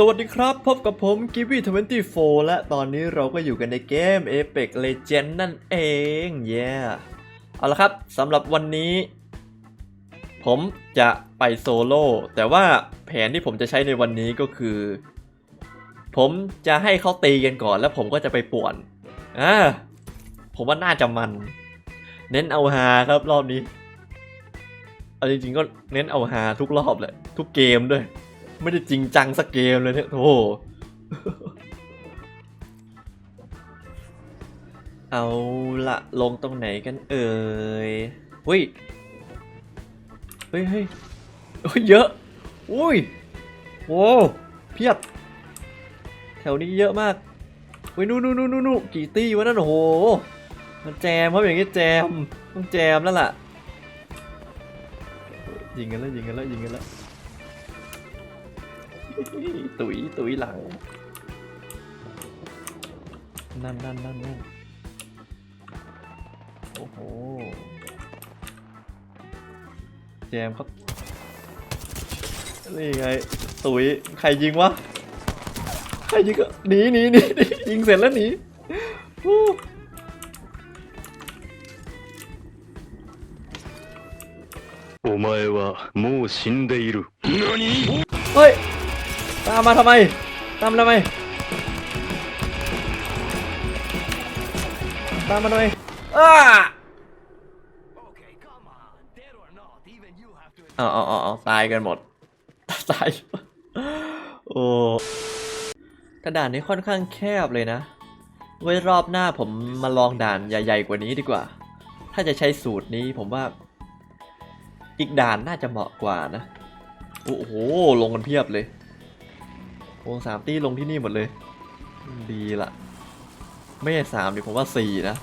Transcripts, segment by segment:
สวัสดีครับ พบกับผมกิวี่24และตอนนี้เราก็อยู่กันในเกม Apex Legend นั่นเองเย้เอาละครับสำหรับวันนี้ ผมจะไปโซโล่แต่ว่าแผนที่ผมจะใช้ในวันนี้ก็คือ ผมจะให้เขาตีกันก่อนแล้วผมก็จะไปป่วนอ่าผมว่าน่าจะมัน เน้นเอาฮาครับรอบนี้เอาจริงๆก็เน้นเอาฮาทุกรอบเลยทุกเกมด้วย ไม่ได้จริงจังสักเกมเลยเนี่ยโธ่เอาละลงตรงไหนกันเอ่ยเฮ้ย เฮ้ยเฮ้ยเยอะ อุ้ยโว้เพียบ แถวนี้เยอะมากเฮ้ยนู่นนู่นนู่นนู่นกี่ตี้วะนั่นโอ้โห มันแจมครับอย่างงี้แจม ต้องแจมแล้วล่ะ ยิงกันแล้วยิงกันแล้วยิงกันแล้ว ตุ๋ยตุ๋ยหลัง นั่นนั่นนั่นนั่นโอ้โห แจมครับ นี่ไง ตุ๋ยใครยิงวะ ใครยิงก็หนีหนีหนีหนียิงเสร็จแล้วหนีฮู้ お前はもう死んでいる。何 เฮ้ย ตามมาทำไม ตามมาทำไม ตามมาทำไมอ้า Okay, come on. Dead or not, even you have to เอาเอาเอาเอาตายกันหมด ตาย โอ้กระดานนี้ค่อนข้างแคบเลยนะ ไว้รอบหน้าผมมาลองด่านใหญ่ๆกว่านี้ดีกว่า ถ้าจะใช้สูตรนี้ผมว่า อีกด่านน่าจะเหมาะกว่านะ โอ้โห ลงกันเพียบเลย วงสามตี้ลงที่นี่หมดเลย ดีละไม่ใช่สามดิผมว่าสี่นะ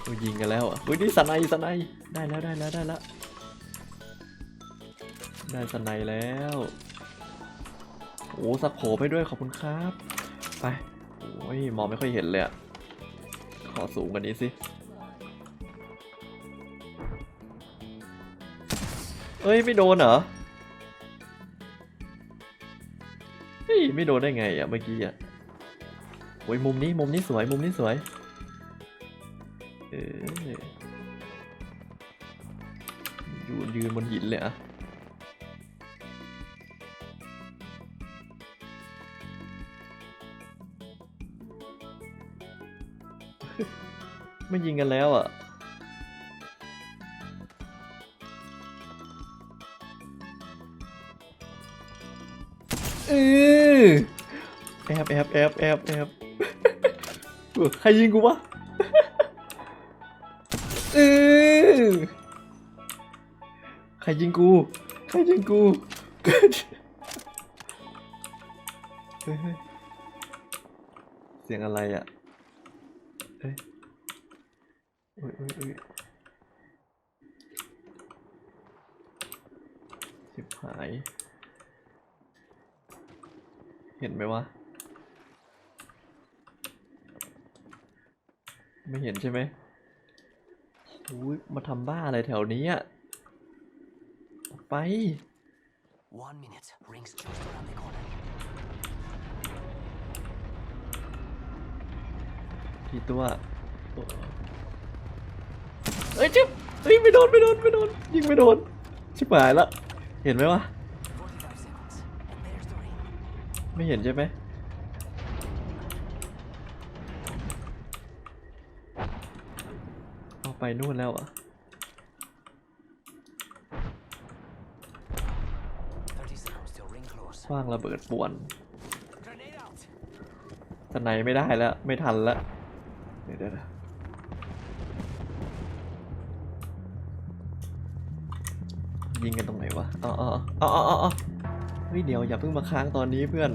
โอ้ยยิงกันแล้วอะเฮ้ยนี่สไนด์สไนด์ได้แล้วได้แล้วได้แล้วได้สไนด์แล้วโอ้สักโผไปด้วยขอบคุณครับ ไปโอ้ยมองไม่ค่อยเห็นเลยอะขอสูงกว่านี้สิเอ้ย ไม่โดนเหรอ ไม่โดนได้ไงอะเมื่อกี้อะโอ้ยมุมนี้มุมนี้สวยมุมนี้สวยเอออยู่ยืนบนหินเลยอะไม่ยิงกันแล้วอะเออ อบแอบแอบแอบแอบเออใครยิงกูวะเออใครยิงกู ใครยิงกูเกิดเฮ้ยเฮ้ยเสียงอะไรอะเอ้ยเอ้ยเอ้ยเอ้ยชิบหาย เห็นไหมวะ ไม่เห็นใช่ไหมอุ้ยมาทำบ้าอะไรแถวนี้อะออกไป One minute. Rings just around the corner. กี่ตัวโอ้เอ้ยจิ๊บเฮ้ยไม่โดนไม่โดนไม่โดนยิงไม่โดน ชิบหายละ เห็นไหมวะ45 seconds. And there's the ring. ไม่เห็นใช่ไหม เอา ไปนู่นแล้วอะคว้างระเบิดป่วน Grenade out. สไนไม่ได้แล้ว ไม่ทันแล้วเดี๋ยวเดี๋ยวยิงกันตรงไหนวะอ๋ออ๋ออ๋ออ๋ออ๋อเฮ้ยเดี๋ยวอย่าเพิ่งมาค้างตอนนี้เพื่อน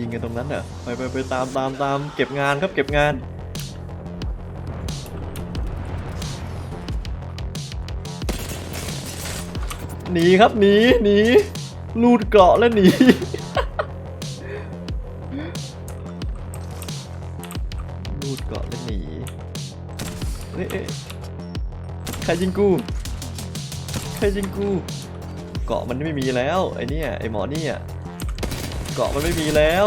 ยิงกันตรงนั้นเหรอไปไปไปตามตามตามเก็บงานครับเก็บงานหนีครับหนีหนีลูดเกราะแล้วหนีลูดเกราะแล้วหนีเอ้ยเอ้ยใครยิงกูใครยิงกู เกาะมันไม่มีแล้วไอเนี่ยไอหมอเนี่ย เกาะมันไม่มีแล้ว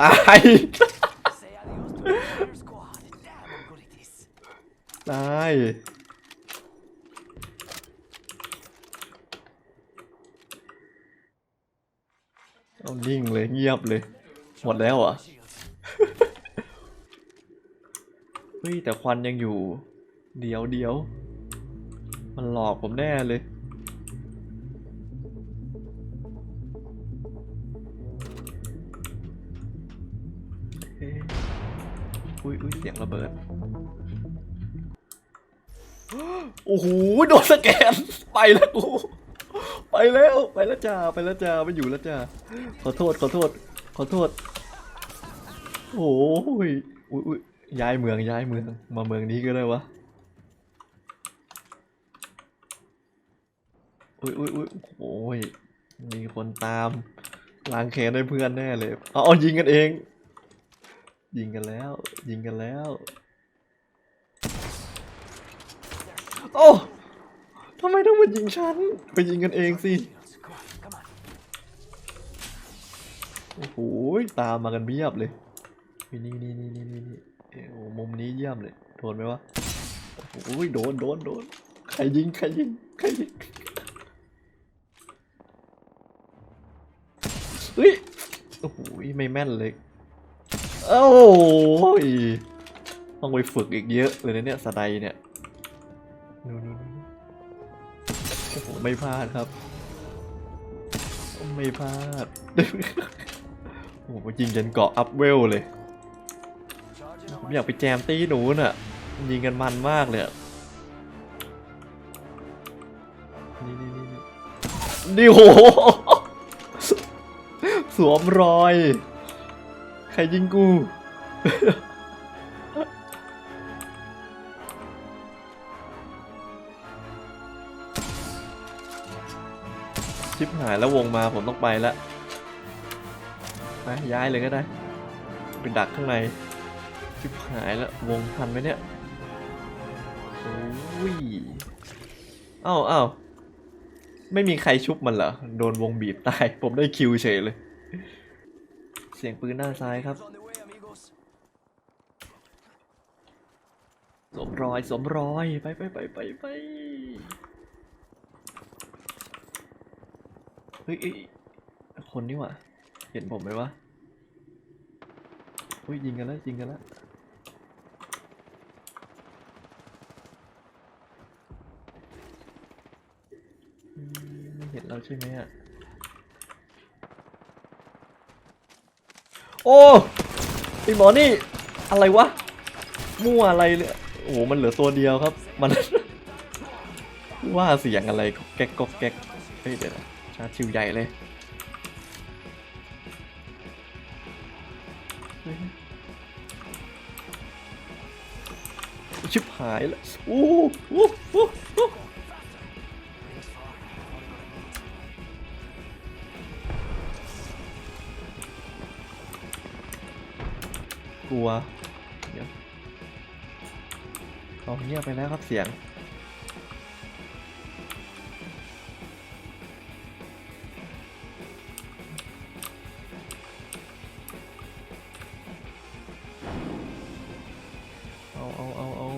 ตาย Say adios to the entire squad. Damn, I'm good at this. ตายเอานิ่งเลยเงียบเลย หมดแล้วเหรอะ Shields. เฮ้ยแต่ควันยังอยู่ เดี๋ยวเดี๋ยว มันหลอกผมแน่เลย อุ้ยอุ้ยเสียงระเบิด โอ้โห โดนสแกน ไปแล้วกู ไปแล้ว ไปแล้วจ้า ไปแล้วจ้า ไม่อยู่แล้วจ้า ขอโทษ ขอโทษ ขอโทษ โอ้ยอุ้ยอุ้ยย้ายเมือง ย้ายเมือง มาเมืองนี้ก็ได้วะอุ้ยอุ้ยอุ้ยโอ้ยมีคนตามล้างแค้นให้เพื่อนแน่เลย เอาเอายิงกันเอง ยิงกันแล้ว ยิงกันแล้ว โอ้ทำไมต้องมายิงฉัน ไปยิงกันเองสิ Shields. Come on, come on. โอ้โห ตามมากันเพียบเลย นี่นี่นี่นี่นี่นี่นี่เอ้ยโอ้มุมนี้เยี่ยมเลยโดนไหมวะ โอ้โหโดนโดนโดนใครยิง ใครยิง ใครยิง เฮ้ย โอ้โหไม่แม่นเลย โอ้ยต้องไปฝึกอีกเยอะเลยนะเนี่ยสไนเนี่ยนู่นโอ้โหไม่พลาดครับ ไม่พลาด โอ้โหยิงจนเกาะอัพเวลเลย ผมอยากไปแจมตีหนูน่ะ ยิงกันมันมากเลยนี่นี่นี่นี่นี่โหสวมรอย ใครยิงกู ชิบหายแล้ววงมาผมต้องไปแล้วไปย้ายเลยก็ได้ ไปดักข้างใน ชิบหายแล้ววงทันไหมเนี่ยโอ้ยอ้าวอ้าวไม่มีใครชุบมันเหรอ โดนวงบีบตาย ผมได้คิวเฉยเลย สียงปืนด้านซ้ายครับ on the way, amigos. สวมรอยสวมรอย ไปไปไปไปไปเฮ้ยเอ้ยคนนี่หว่า เห็นผมไหมวะเฮ้ยยิงกันแล้วยิงกันแล้วอืมไม่เห็นเราใช่ไหมอะ โอ้ไอหมอนี่ อะไรวะ มั่วอะไรเลยโอ้โหมันเหลือตัวเดียวครับ มัน ว่าเสียงอะไรก็แก๊กก็แก๊กเฮ้ยเดี๋ยวนะชาร์จชิวใหญ่เลยชิบหายแล้ว โอ้โห ลัวเดี๋ยวเอาเงียบไปแล้วครับเสียง เอาเอาเอาเอา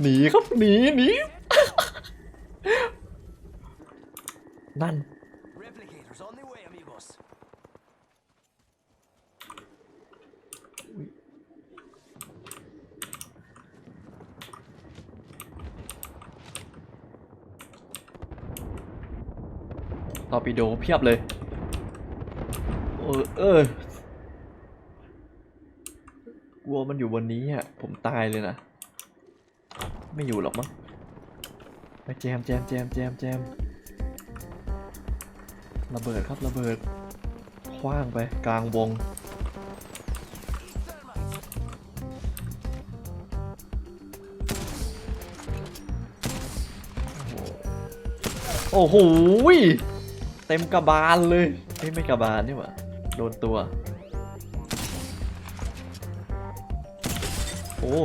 หนีครับหนีหนี ตอร์ปิโดเพียบเลยเออเออกลัวมันอยู่บนนี้อะผมตายเลยนะไม่อยู่หรอกมั้งไปแจมแจมแจมแจมแจมระเบิดครับระเบิดคว้างไปกลางวงโอ้โห เต็มกระบาลเลยเอ้ยไม่กระบาลนี่หว่าโดนตัว โอ้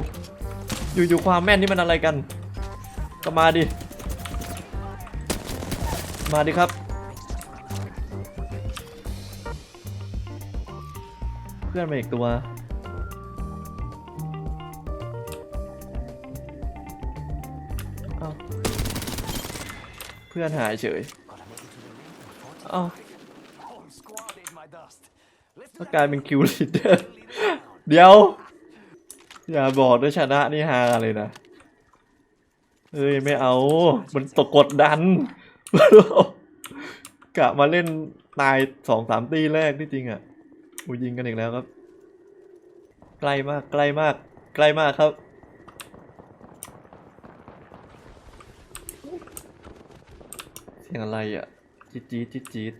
อยู่ๆความแม่นนี่มันอะไรกัน ก็มาดิ มาดิครับ เพื่อนมาอีกตัวเอาเพื่อนหายเฉย เอ้าก็กลายเป็นคิวลีเดอร์เดี๋ยว อย่าบอกด้วยชนะนี่ฮาเลยนะเอ้ยไม่เอา มันตกกดดัน กะมาเล่นตายสองสามตีแรกที่จริงอะอูยิงกันอีกแล้วครับ ใกล้มากใกล้มาก ใกล้มากครับเสียงอะไรอะ จี๊ดจี๊ดจี๊ดจี๊ด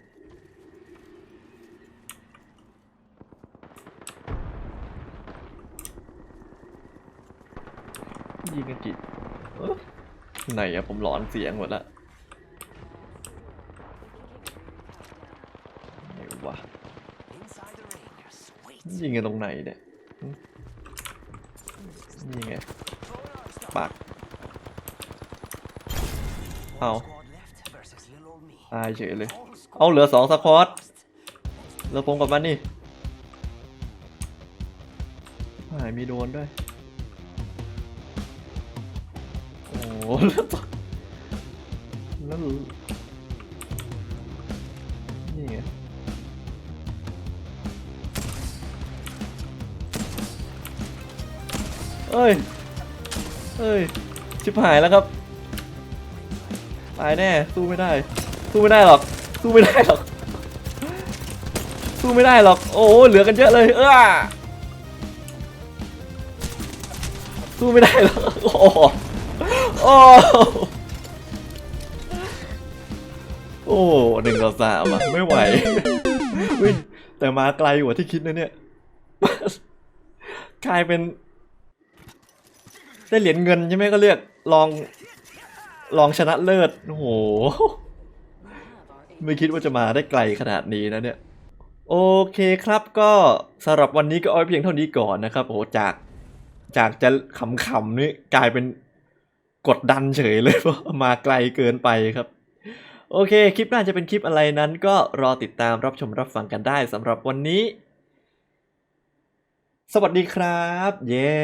ยิงกันกี่เอ้อไหนอะผมหลอนเสียงหมดละไหนวะยิงกันตรงไหนเนี่ยหึนี่ไงปากเอา ตายเฉยเลย เอาเหลือสองสควอตเหลือผมกับมันนี่หายมีโดนด้วย โอ้โหแล้วแล้วนี่ไงเอ้ย เอ้ย ชิบหายแล้วครับ ตายแน่ สู้ไม่ได้ สู้ไม่ได้หรอก สู้ไม่ได้หรอก สู้ไม่ได้หรอก โอ้เหลือกันเยอะเลย เออสู้ไม่ได้หรอก โอ้โอ้โอ้หนึ่งต่อสามอะไม่ไหว แต่มาไกลกว่าที่คิดนะเนี่ย กลายเป็น ได้เหรียญเงินใช่ไหมก็เรียกลองลองชนะเลิศ โอ้โห ไม่คิดว่าจะมาได้ไกลขนาดนี้นะเนี่ย โอเคครับก็สำหรับวันนี้ก็เอาไว้เพียงเท่านี้ก่อนนะครับโอ้จากจากจะขำๆนี่กลายเป็นกดดันเฉยเลยเพราะมาไกลเกินไปครับ โอเค คลิปหน้าจะเป็นคลิปอะไรนั้น ก็รอติดตามรับชมรับฟังกันได้สำหรับวันนี้ สวัสดีครับ เย้